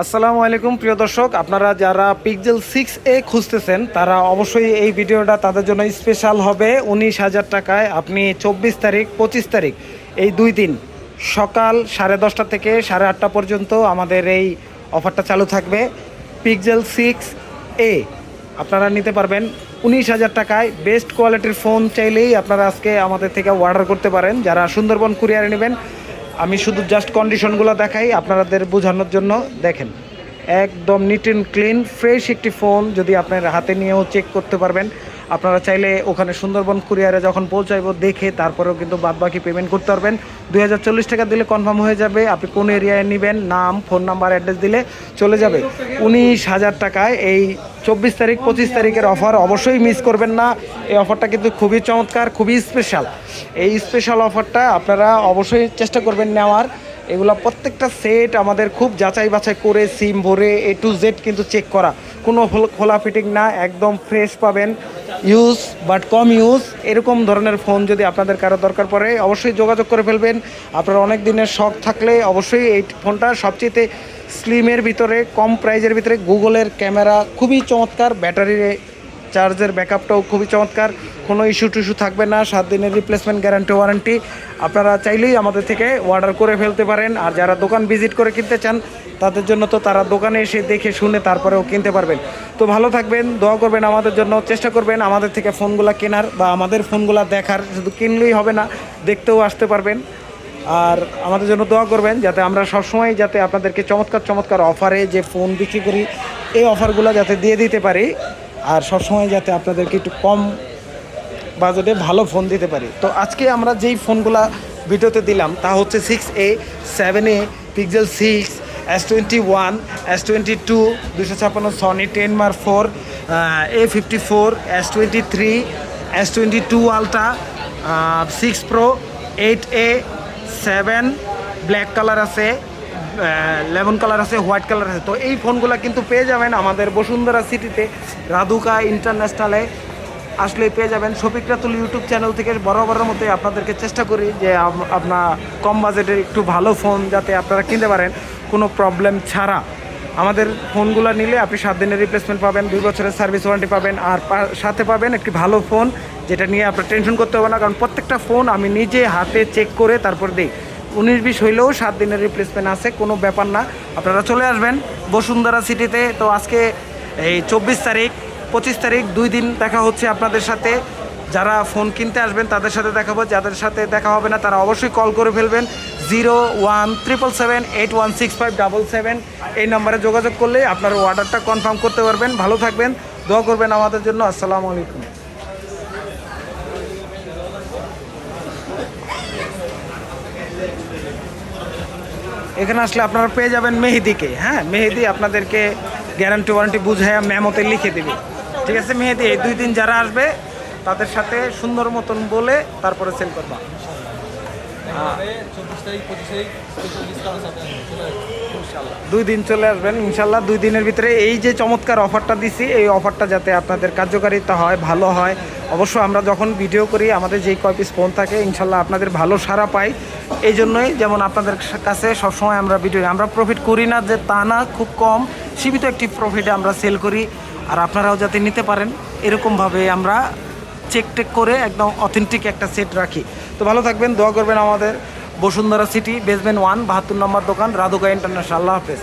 আসসালামু আলাইকুম, প্রিয় দর্শক। আপনারা যারা পিকজেল সিক্স এ খুঁজতেছেন, তারা অবশ্যই এই ভিডিওটা তাদের জন্য স্পেশাল হবে। উনিশ হাজার টাকায় আপনি চব্বিশ তারিখ, পঁচিশ তারিখ, এই দুই দিন, সকাল সাড়ে দশটা থেকে সাড়ে আটটা পর্যন্ত আমাদের এই অফারটা চালু থাকবে। পিকজেল সিক্স এ আপনারা নিতে পারবেন। উনিশ হাজার টাকায় বেস্ট কোয়ালিটির ফোন চাইলেই আপনারা আজকে আমাদের থেকে অর্ডার করতে পারেন। যারা সুন্দরবন কুরিয়ারে নেবেন আমি শুধু জাস্ট কন্ডিশনগুলো দেখাই, আপনাদের বোঝানোর জন্য। দেখেন, একদম নিট অ্যান্ড ক্লিন ফ্রেশ একটি ফোন যদি আপনার হাতে নিয়েও চেক করতে পারবেন। আপনারা চাইলে ওখানে সুন্দরবন কুরিয়ারে যখন পৌঁছাইব দেখে তারপরেও কিন্তু বাদ বাকি পেমেন্ট করতে পারবেন। দুই হাজার চল্লিশ টাকা দিলে কনফার্ম হয়ে যাবে, আপনি কোন এরিয়ায় নেবেন, নাম ফোন নাম্বার অ্যাড্রেস দিলে চলে যাবে। উনিশ হাজার টাকায় এই চব্বিশ তারিখ, পঁচিশ তারিখের অফার অবশ্যই মিস করবেন না। এই অফারটা কিন্তু খুবই চমৎকার, খুবই স্পেশাল এই স্পেশাল অফারটা আপনারা অবশ্যই চেষ্টা করবেন নেওয়ার। এগুলো প্রত্যেকটা সেট আমাদের খুব যাচাই বাছাই করে সিম ভরে এ টু জেড কিন্তু চেক করা। কোনো খোলা ফিটিং না, একদম ফ্রেশ পাবেন। ইউজ বাট কম ইউজ এরকম ধরনের ফোন যদি আপনাদের কারও দরকার পড়ে, অবশ্যই যোগাযোগ করে ফেলবেন। আপনার অনেক দিনের শখ থাকলে অবশ্যই এই ফোনটা সবচেয়ে স্লিমের ভিতরে, কম প্রাইজের ভিতরে গুগলের ক্যামেরা খুবই চমৎকার ব্যাটারি চার্জের ব্যাকআপটাও খুবই চমৎকার। কোনো ইস্যু টিস্যু থাকবে না, সাত দিনের রিপ্লেসমেন্ট গ্যারান্টি ওয়ারেন্টি আপনারা চাইলেই আমাদের থেকে অর্ডার করে ফেলতে পারেন। আর যারা দোকান ভিজিট করে কিনতে চান, তাদের জন্য তো তারা দোকানে এসে দেখে শুনে তারপরেও কিনতে পারবেন। তো ভালো থাকবেন, দোয়া করবেন আমাদের জন্য, চেষ্টা করবেন আমাদের থেকে ফোনগুলো কেনার বা আমাদের ফোনগুলো দেখার। শুধু কিনলেই হবে না, দেখতেও আসতে পারবেন। আর আমাদের জন্য দোয়া করবেন যাতে আমরা সবসময় যাতে আপনাদেরকে চমৎকার চমৎকার অফারে যে ফোন বিক্রি করি, এই অফারগুলো যাতে দিয়ে দিতে পারি। আর সবসময় যাতে আপনাদেরকে একটু কম বাজেটে ভালো ফোন দিতে পারি। তো আজকে আমরা যেই ফোনগুলা ভিডিওতে দিলাম, তা হচ্ছে six A seven A Pixel six S twenty one S twenty two দুশো ছাপ্পান্ন Sony ten mark four A fifty four S twenty three S twenty two ultra six pro eight A seven black colour আছে lemon colour আছে, white colour আছে। তো এই ফোনগুলো কিন্তু পেয়ে যাবেন আমাদের বসুন্ধরা সিটিতে, রাধুকা ইন্টারন্যাশনালে। আসলে পেয়ে যাবেন শফিক রাতুল ইউটিউব চ্যানেল থেকে বরাবরের মতোই আপনাদেরকে চেষ্টা করি যে আপনার কম বাজেটের একটু ভালো ফোন যাতে আপনারা কিনতে পারেন। কোনো প্রবলেম ছাড়া। আমাদের ফোনগুলো নিলে আপনি সাত দিনের রিপ্লেসমেন্ট পাবেন, দুই বছরের সার্ভিস ওয়ারেন্টি পাবেন, আর সাথে পাবেন একটি ভালো ফোন, যেটা নিয়ে আপনার টেনশন করতে হবে না। কারণ প্রত্যেকটা ফোন আমি নিজে হাতে চেক করে তারপর দিই। উনিশ বিশ হইলেও সাত দিনের রিপ্লেসমেন্ট আছে, কোনো ব্যাপার না। আপনারা চলে আসবেন বসুন্ধরা সিটিতে তো আজকে এই চব্বিশ তারিখ, পঁচিশ তারিখ, দুই দিন দেখা হচ্ছে আপনাদের সাথে। যারা ফোন কিনতে আসবেন, তাদের সাথে দেখাবো যাদের সাথে দেখা হবে না, তারা অবশ্যই কল করে ফেলবেন। Zero one triple seven eight one six five double seven এই নম্বরে যোগাযোগ করলে আপনার অর্ডারটা কনফার্ম করতে পারবেন। ভালো থাকবেন। দোয়া করবেন আমাদের জন্য। আসসালামু আলাইকুম। এখানে আসলে আপনারা পেয়ে যাবেন মেহেদিকে হ্যাঁ? মেহেদি আপনাদেরকে গ্যারান্টি ওয়ারেন্টি বুঝাইয়া মেমোতে লিখে দেবে। ঠিক আছে মেহেদি? এই দুই দিন যারা আসবে, তাদের সাথে সুন্দর মতন বলে তারপরে সেল করবা। দুই দিন চলে আসবেন ইনশাল্লাহ দুই দিনের ভিতরে এই যে চমৎকার অফারটা দিছি, এই অফারটা যাতে আপনাদের কার্যকারিতা হয়, ভালো হয়। অবশ্য আমরা যখন ভিডিও করি, আমাদের যেই কয় ফোন থাকে ইনশাল্লাহ আপনাদের ভালো সারা পাই। এই জন্যই যেমন আপনাদের কাছে সবসময় আমরা ভিডিও আমরা প্রফিট করি না যে তা না, খুব কম। সীমিত একটি প্রফিটে আমরা সেল করি। আর আপনারাও যাতে নিতে পারেন, এরকমভাবে আমরা চেক টেক করে একদম অথেন্টিক একটা সেট রাখি। তো ভালো থাকবেন, দোয়া করবেন আমাদের বসুন্ধরা সিটি বেসমেন্ট ওয়ান বাহাত্তর নম্বর দোকান, রাধুকা ইন্টারন্যাশনাল আল্লাহ হাফেজ।